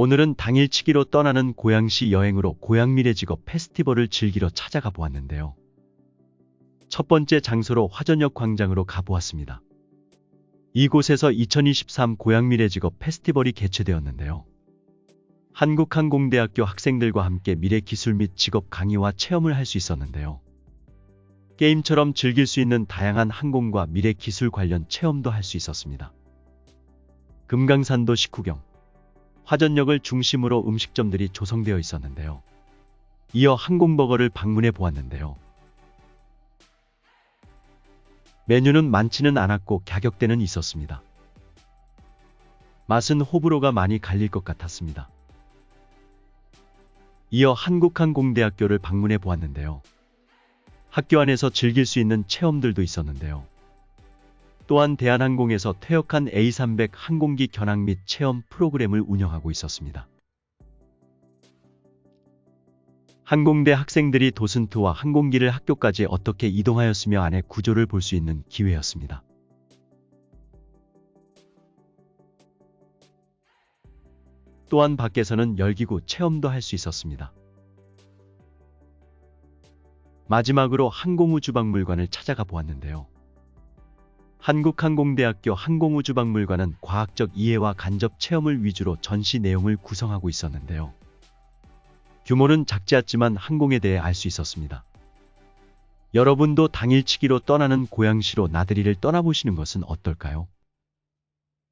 오늘은 당일치기로 떠나는 고양시 여행으로 고양미래 직업 페스티벌을 즐기러 찾아가 보았는데요. 첫 번째 장소로 화전역 광장으로 가보았습니다. 이곳에서 2023 고양미래 직업 페스티벌이 개최되었는데요. 한국항공대학교 학생들과 함께 미래 기술 및 직업 강의와 체험을 할 수 있었는데요. 게임처럼 즐길 수 있는 다양한 항공과 미래 기술 관련 체험도 할 수 있었습니다. 금강산도 식후경, 화전역을 중심으로 음식점들이 조성되어 있었는데요. 이어 항공버거를 방문해 보았는데요. 메뉴는 많지는 않았고 가격대는 있었습니다. 맛은 호불호가 많이 갈릴 것 같았습니다. 이어 한국항공대학교를 방문해 보았는데요. 학교 안에서 즐길 수 있는 체험들도 있었는데요. 또한 대한항공에서 퇴역한 A300 항공기 견학 및 체험 프로그램을 운영하고 있었습니다. 항공대 학생들이 도슨트와 항공기를 학교까지 어떻게 이동하였으며 안의 구조를 볼 수 있는 기회였습니다. 또한 밖에서는 열기구 체험도 할 수 있었습니다. 마지막으로 항공우주박물관을 찾아가 보았는데요. 한국항공대학교 항공우주박물관은 과학적 이해와 간접 체험을 위주로 전시 내용을 구성하고 있었는데요. 규모는 작지 않지만 항공에 대해 알 수 있었습니다. 여러분도 당일치기로 떠나는 고양시로 나들이를 떠나보시는 것은 어떨까요?